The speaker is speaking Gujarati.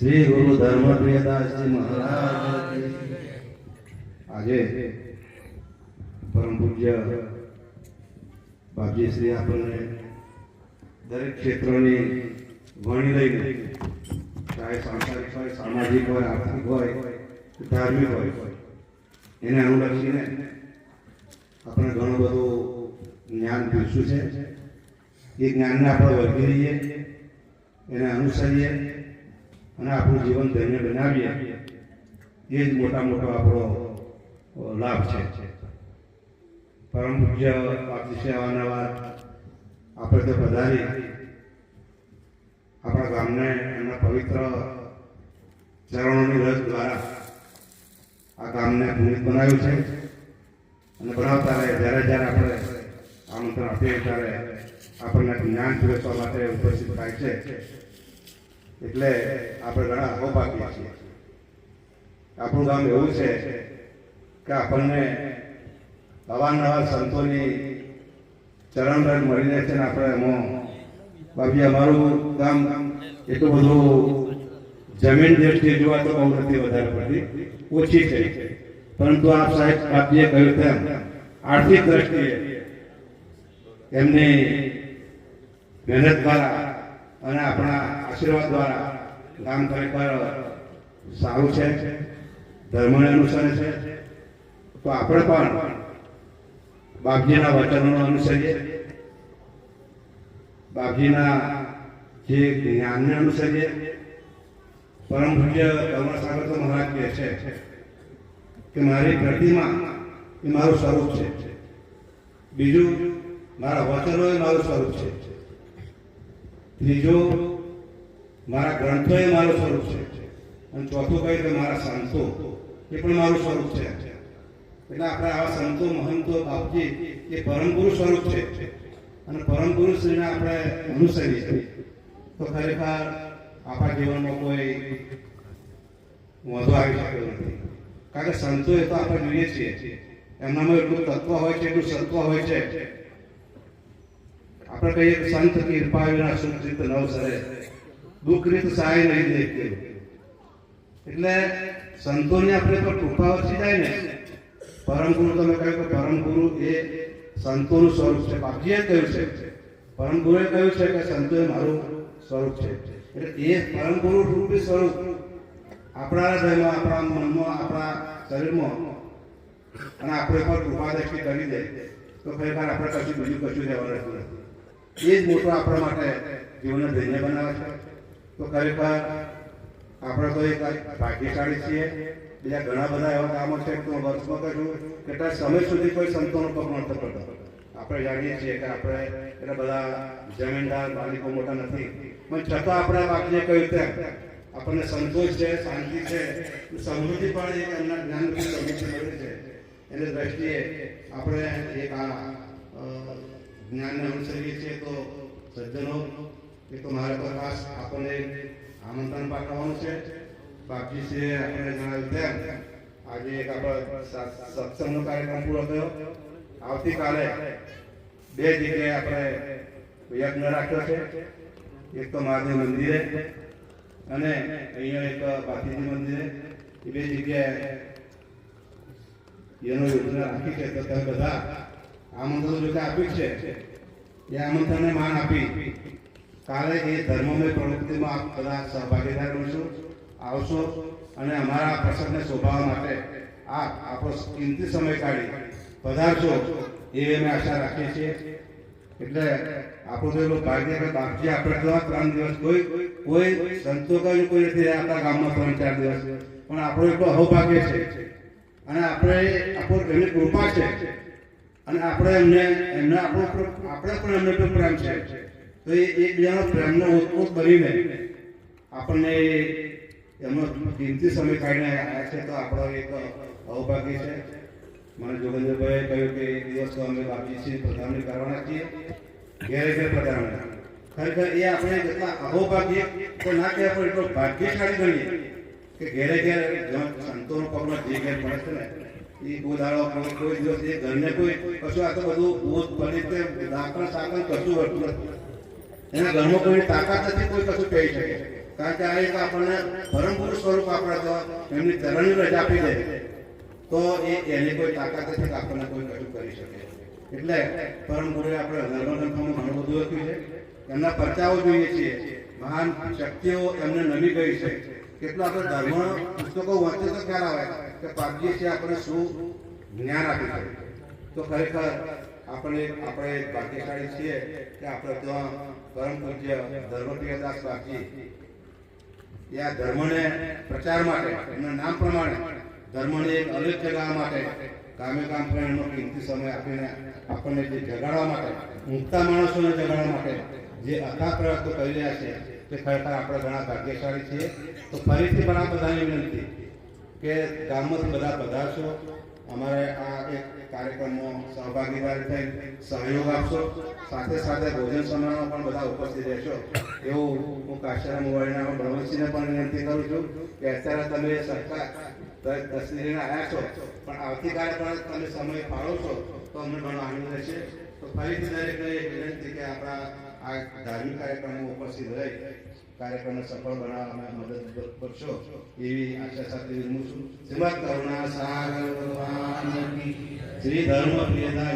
શ્રી ગુરુ ધર્મપ્રિયદાસજી મહારાજ. આજે પરમ પૂજ્ય બાપજી શ્રી આપણને દરેક ક્ષેત્રોની વણી લઈને, ચાહે સાંસારિક હોય, સામાજિક હોય, આર્થિક હોય ધાર્મિક હોય, એને અનુલક્ષીને આપણે ઘણું બધું જ્ઞાન પીરસ્યું છે. એ જ્ઞાનને આપણે વળગી રહીએ, એને અનુસરીએ અને આપણું જીવન ધન્ય બનાવીએ, એ જ મોટા મોટો આપણો લાભ છે. પરમ પૂજ્ય આવવાના વાત આપણે તો પધારી. આપણા ગામને એમના પવિત્ર ચરણોની રજ દ્વારા આ ગામને ભૂમિત બનાવ્યું છે. અને બનાવતા રહે જ્યારે જ્યારે આપણે આમંત્રણ આપીએ ત્યારે આપણને જ્ઞાન પીરસવા માટે ઉપસ્થિત થાય છે. એટલે આપણે ઘણા અહોભાગ્ય છીએ. આપણું ગામ એવું છે કે આપણને અવારનવાર સંતોની ચરણરંગ મળી રહે છે ને આપણે એમાં, બાકી અમારું ગામ એટલું બધું જમીન દ્રષ્ટિએ જોવા તો બહુ નથી વધારે પડતી, ઓછી છે. પરંતુ આપ સાહેબ આપજીએ કહ્યું તેમ, આર્થિક દ્રષ્ટિએ એમની મહેનત દ્વારા અને આપણા આશીર્વાદ દ્વારા કામ ખરેખર સારું છે, ધર્મને અનુસરે છે. તો આપણે પણ બાપજીના વચનોનું અનુસરીએ. બાપજીના જે જ્ઞાનને અનુસરીએ. પરમ પૂજ્ય કરુણાસાગર તો મહારાજ કહે છે કે મારી પ્રતિમા એ મારું સ્વરૂપ છે. બીજું, મારા વચનો એ મારું સ્વરૂપ છે. ત્રીજો મારા ગ્રંથો એ મારું સ્વરૂપ છે અને ચોથો કહીએ તો મારા સંતો, એ પણ મારું સ્વરૂપ છે. એટલે આપણે આવા સંતો, મહંતો, બાપજી, એ પરમ ગુરુ સ્વરૂપ છે. અને પરમ ગુરુ શ્રીને આપણે અનુસરીએ. તો ખરેખર આપણા જીવનમાં કોઈ વાંધો આવી શક્યો નથી. કારણ કે સંતો એ તો આપણે જોઈએ છીએ. એમનામાં એટલું તત્વ હોય છે, એટલું સત્વ હોય છે. આપણે કહીએ કે સંત કૃપા વિના સુચિત નવ સરે દુઃખ રીત સહાય નહીં દેખતે એટલે સંતોની આપણે તો કૃપા વચ્ચે જાય ને પરમ ગુરુ તમે કહ્યું કે પરમ ગુરુ એ સંતોનું સ્વરૂપ છે. બાપજીએ કહ્યું છે પરમ ગુરુએ કહ્યું છે કે સંતો એ મારું સ્વરૂપ છે. એટલે એ પરમ ગુરુ રૂપી સ્વરૂપ આપણા હૃદયમાં, આપણા મનમાં, આપણા શરીરમાં અને આપણે પણ કૃપા દ્રષ્ટિ કરી દે. તો ખરેખર આપણે કશું બીજું કશું રહેવાનું નથી. એ જ મોટો આપણા માટે જીવનને ધન્ય બનાવે છે. તો ખરેખર આપણે તો એક ભાગ્યશાળી છીએ. બીજા ઘણા બધા એવા કામો છે હું વર્ષમાં કશું કેટલા સમય સુધી કોઈ સંતોનો પગ નહોતો પડતો. આપણે જાણીએ છીએ કે આપણે એટલા બધા જમીનદાર માલિકો મોટા નથી. પણ છતાં આપણે વાક્ય કહ્યું તેમ, આપણને સંતોષ છે, શાંતિ છે. સમૃદ્ધિ પણ એક એમના જ્ઞાન સમૃદ્ધિ છે. એની દ્રષ્ટિએ આપણે એક આ જ્ઞાનને અનુસરીએ છીએ તો સજ્જનો, એ તો મારા પર ખાસ આપણને આમંત્રણ પાઠવવાનું છે. બાપજીશ્રીએ આપણે જણાવ્યું તેમ, આજે એક આપણો સત્સંગનો કાર્યક્રમ પૂરો થયો. આવતીકાલે બે જગ્યાએ આપણે યજ્ઞ રાખ્યો છે. એક તો મહાદેવ મંદિરે અને અહીંયા એક બાપીજી મંદિરે. એ બે જગ્યાએ એનો યોજના રાખી છે. તો તમે બધા આમંત્રણ જો કે આપ્યું છે. એ આમંત્રણને માન આપી કાલે એ ધર્મમય પ્રવૃત્તિમાં આપ બધા સહભાગીદાર બનશો, આવશો અને અમારા પ્રસંગને શોભાવવા માટે આપ આપણો કિંમતી સમય કાઢી પધારશો એવી અમે આશા રાખીએ છીએ. એટલે આપણું તો ભાગ્ય કે બાપજી આપણે તો ત્રણ દિવસ કોઈ કોઈ સંતો કહ્યું કોઈ નથી આપણા ગામમાં ત્રણ ચાર દિવસ. પણ આપણો એટલો અહોભાગ્ય છે. અને આપણે આપણું એમની કૃપા છે. અને આપણે એમને એમને આપણો આપણે પણ એમને પણ પ્રેમ છે. તો એ એકબીજાનો પ્રેમનો ઓતપોત બનીને આપણને એમનો કિંમતી સમય કાઢીને આવ્યા છે તો આપણો એક અવભાગ્ય છે. મને જોગેન્દ્રભાઈએ કહ્યું કે એક દિવસ તો અમે છીએ પધરામણી કરવાના છીએ. ઘેરે ઘેર પધરામણી ખરેખર એ આપણે એટલા અહોભાગ્ય તો ના કહેવાય, પણ એટલો ભાગ્યશાળી ગણીએ કે ઘેરે ઘેર સંતોનો પગનો જે ઘેર પડે છે ને એ દાડો કોઈ કોઈ દિવસ એ ઘરને કોઈ કશું આ તો બધું ભૂત બને તે દાખલ સાકલ કશું હોતું નથી. ઘરમાં કોઈ તાકાત નથી, કોઈ કશું કહી શકે. કારણ કે આ એક આપણને પરમ પુરુષ સ્વરૂપ આપણે તો એમની ચરણની રજા આપી દે. તો એ એની કોઈ તાકાત નથી કે આપણને કોઈ કશું કરી શકે. એટલે પરમ ગુરુએ આપણે ધર્મગ્રંથોમાં ઘણું બધું લખ્યું છે. એમના પરચાઓ જોઈએ છીએ. મહાન શક્તિઓ એમને નમી ગઈ છે. કેટલું આપણે ધર્મ, પુસ્તકો વાંચે તો ખ્યાલ આવે કે પાપજી છે, આપણે શું જ્ઞાન આપી શકે તો ખરેખર આપણે આપણે ભાગ્યશાળી છીએ કે આપણે ત્યાં પરમ પૂજ્ય ધર્મપ્રિયદાસ બાપજી એ ધર્મને પ્રચાર માટે, એમના નામ પ્રમાણે ધર્મને એક અલગ જગાવવા માટે ગામે કામ પણ એમનો કિંમતી સમય આપીને આપણને જે જગાડવા માટે, ઊંઘતા માણસોને જગાડવા માટે જે અથા પ્રયત્નો કરી રહ્યા છે તે ખરેખર આપણે ઘણા ભાગ્યશાળી છીએ, તો ફરીથી પણ આ બધાની વિનંતી કે ગામમાંથી બધા પધારશો. અમારે આ એક કાર્યક્રમમાં સહભાગીદારી થઈ, સહયોગ આપશો. સાથે સાથે ભોજન સમારોહમાં પણ બધા ઉપસ્થિત રહેશો. એવું હું કાશીરામ મોવાડીના બ્રહ્મસિંહને પણ વિનંતી કરું છું કે અત્યારે તમે સરકાર તસવીરીને આવ્યા છો, પણ આવતીકાલે પણ તમે સમય ફાળવશો, તો અમને ઘણો આનંદ રહેશે. તો ફરીથી દરેકને વિનંતી કે આપણા આ ધાર્મિક કાર્યક્રમો ઉપસ્થિત રહી, કાર્યક્રમને સફળ બનાવવામાં મદદ કરશો એવી આશા સાથે હું છું. શ્રીમદ કરુણા સાગર ભગવાન શ્રી ધર્મ પ્રિયતા